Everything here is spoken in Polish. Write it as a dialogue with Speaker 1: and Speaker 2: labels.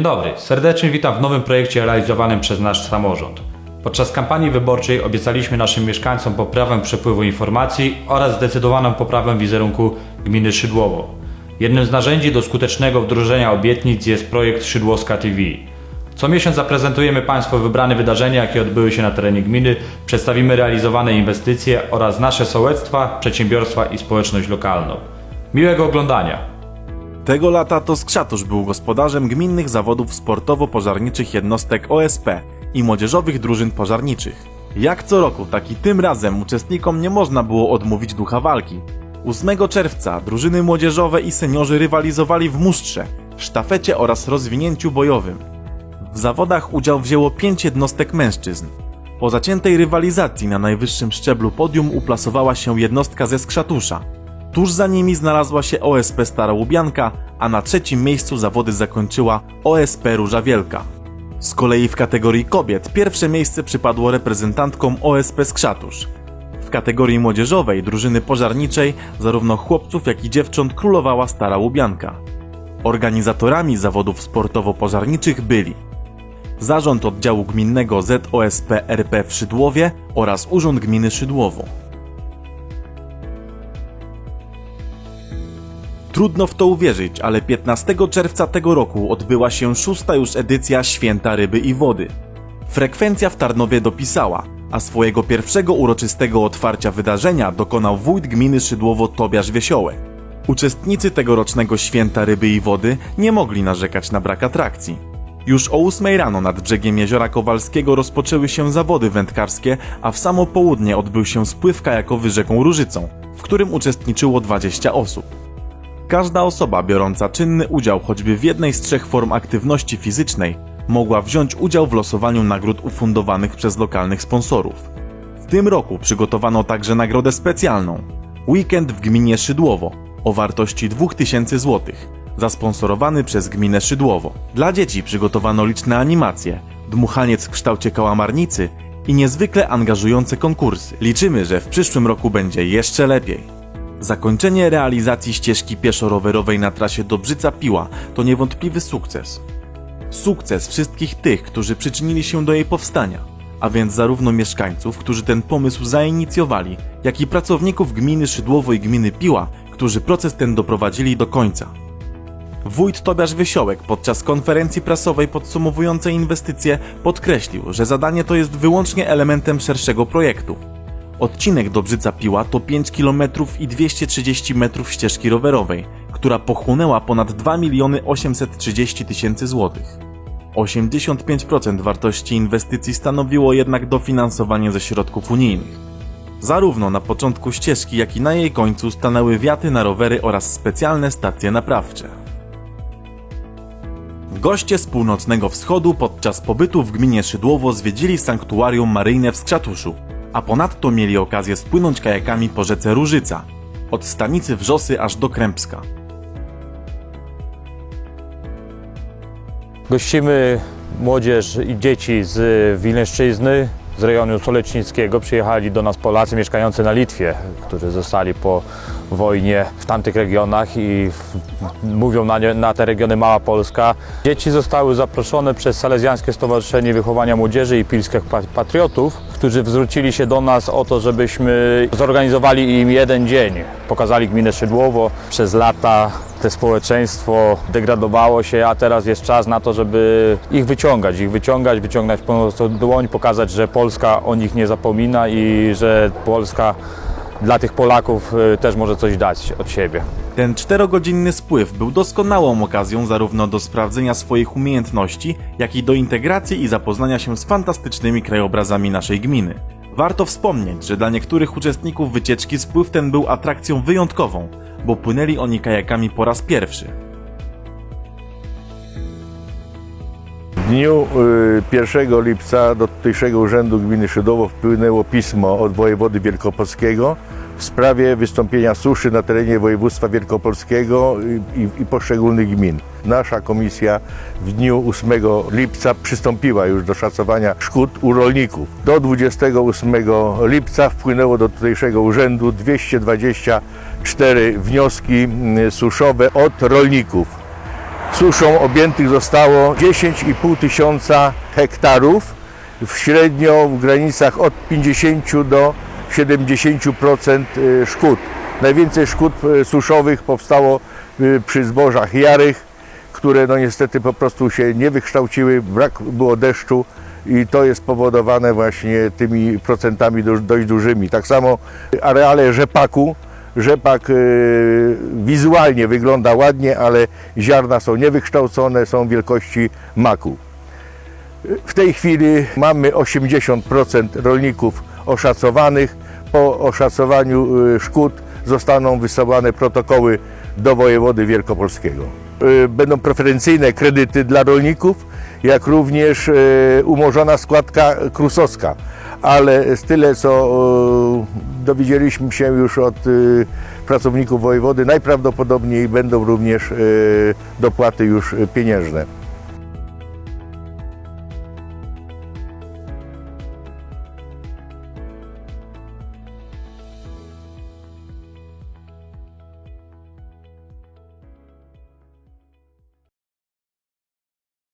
Speaker 1: Dzień dobry, serdecznie witam w nowym projekcie realizowanym przez nasz samorząd. Podczas kampanii wyborczej obiecaliśmy naszym mieszkańcom poprawę przepływu informacji oraz zdecydowaną poprawę wizerunku gminy Szydłowo. Jednym z narzędzi do skutecznego wdrożenia obietnic jest projekt Szydłowska TV. Co miesiąc zaprezentujemy Państwu wybrane wydarzenia, jakie odbyły się na terenie gminy, przedstawimy realizowane inwestycje oraz nasze sołectwa, przedsiębiorstwa i społeczność lokalną. Miłego oglądania!
Speaker 2: Tego lata to Skrzatusz był gospodarzem gminnych zawodów sportowo-pożarniczych jednostek OSP i młodzieżowych drużyn pożarniczych. Jak co roku, tak i tym razem uczestnikom nie można było odmówić ducha walki. 8 czerwca drużyny młodzieżowe i seniorzy rywalizowali w musztrze, sztafecie oraz rozwinięciu bojowym. W zawodach udział wzięło 5 jednostek mężczyzn. Po zaciętej rywalizacji na najwyższym szczeblu podium uplasowała się jednostka ze Skrzatusza. Tuż za nimi znalazła się OSP Stara Łubianka, a na trzecim miejscu zawody zakończyła OSP Róża Wielka. Z kolei w kategorii kobiet pierwsze miejsce przypadło reprezentantkom OSP Skrzatusz. W kategorii młodzieżowej drużyny pożarniczej zarówno chłopców jak i dziewcząt królowała Stara Łubianka. Organizatorami zawodów sportowo-pożarniczych byli Zarząd Oddziału Gminnego ZOSP RP w Szydłowie oraz Urząd Gminy Szydłowo. Trudno w to uwierzyć, ale 15 czerwca tego roku odbyła się szósta już edycja Święta Ryby i Wody. Frekwencja w Tarnowie dopisała, a swojego pierwszego uroczystego otwarcia wydarzenia dokonał wójt gminy Szydłowo Tobiasz Wiesiołek. Uczestnicy tegorocznego Święta Ryby i Wody nie mogli narzekać na brak atrakcji. Już o 8 rano nad brzegiem Jeziora Kowalskiego rozpoczęły się zawody wędkarskie, a w samo południe odbył się spływ kajakowy rzeką Różycą, w którym uczestniczyło 20 osób. Każda osoba biorąca czynny udział choćby w jednej z trzech form aktywności fizycznej mogła wziąć udział w losowaniu nagród ufundowanych przez lokalnych sponsorów. W tym roku przygotowano także nagrodę specjalną Weekend w gminie Szydłowo o wartości 2000 zł, zasponsorowany przez gminę Szydłowo. Dla dzieci przygotowano liczne animacje, dmuchaniec w kształcie kałamarnicy i niezwykle angażujące konkursy. Liczymy, że w przyszłym roku będzie jeszcze lepiej. Zakończenie realizacji ścieżki pieszo-rowerowej na trasie Dobrzyca-Piła to niewątpliwy sukces. Sukces wszystkich tych, którzy przyczynili się do jej powstania, a więc zarówno mieszkańców, którzy ten pomysł zainicjowali, jak i pracowników gminy Szydłowo i gminy Piła, którzy proces ten doprowadzili do końca. Wójt Tobiasz Wysiołek podczas konferencji prasowej podsumowującej inwestycje podkreślił, że zadanie to jest wyłącznie elementem szerszego projektu. Odcinek Dobrzyca Piła to 5 km i 230 metrów ścieżki rowerowej, która pochłonęła ponad 2 miliony 830 tysięcy złotych. 85% wartości inwestycji stanowiło jednak dofinansowanie ze środków unijnych. Zarówno na początku ścieżki, jak i na jej końcu stanęły wiaty na rowery oraz specjalne stacje naprawcze. Goście z północnego wschodu podczas pobytu w gminie Szydłowo zwiedzili sanktuarium maryjne w Skrzatuszu, a ponadto mieli okazję spłynąć kajakami po rzece Różyca, od stanicy Wrzosy aż do Krępska.
Speaker 3: Gościmy młodzież i dzieci z Wileszczyzny, z rejonu Solecznickiego. Przyjechali do nas Polacy mieszkający na Litwie, którzy zostali po wojnie w tamtych regionach i mówią na, nie, na te regiony Mała Polska. Dzieci zostały zaproszone przez Salezjańskie Stowarzyszenie Wychowania Młodzieży i Pilskich Pa- Patriotów, którzy zwrócili się do nas o to, żebyśmy zorganizowali im jeden dzień. Pokazali gminę Szydłowo. Przez lata te społeczeństwo degradowało się, a teraz jest czas na to, żeby ich wyciągać, ich wyciągać, wyciągnąć po prostu dłoń, pokazać, że Polska o nich nie zapomina i że Polska dla tych Polaków y, też może coś dać od siebie.
Speaker 2: Ten czterogodzinny spływ był doskonałą okazją zarówno do sprawdzenia swoich umiejętności, jak i do integracji i zapoznania się z fantastycznymi krajobrazami naszej gminy. Warto wspomnieć, że dla niektórych uczestników wycieczki spływ ten był atrakcją wyjątkową, bo płynęli oni kajakami po raz pierwszy.
Speaker 4: Dniu y, 1 lipca do tutejszego Urzędu Gminy Szydowo wpłynęło pismo od wojewody wielkopolskiego w sprawie wystąpienia suszy na terenie województwa wielkopolskiego i, i, i poszczególnych gmin. Nasza komisja w dniu 8 lipca przystąpiła już do szacowania szkód u rolników. Do 28 lipca wpłynęło do tutejszego urzędu 224 wnioski mm, suszowe od rolników. Suszą objętych zostało 10,5 tysiąca hektarów, w średnio w granicach od 50 do 70% y, szkód. Najwięcej szkód y, suszowych powstało y, przy zbożach jarych, które no niestety po prostu się nie wykształciły, brak było deszczu i to jest powodowane właśnie tymi procentami dość, dość dużymi. Tak samo areale rzepaku. Rzepak y, wizualnie wygląda ładnie, ale ziarna są niewykształcone, są wielkości maku. W tej chwili mamy 80% rolników oszacowanych. Po oszacowaniu y, szkód zostaną wysyłane protokoły do wojewody wielkopolskiego. Y, Będą preferencyjne kredyty dla rolników, jak również umorzona składka krusowska. Ale z tyle, co y, dowiedzieliśmy się już od y, pracowników wojewody, najprawdopodobniej będą również y, dopłaty już pieniężne.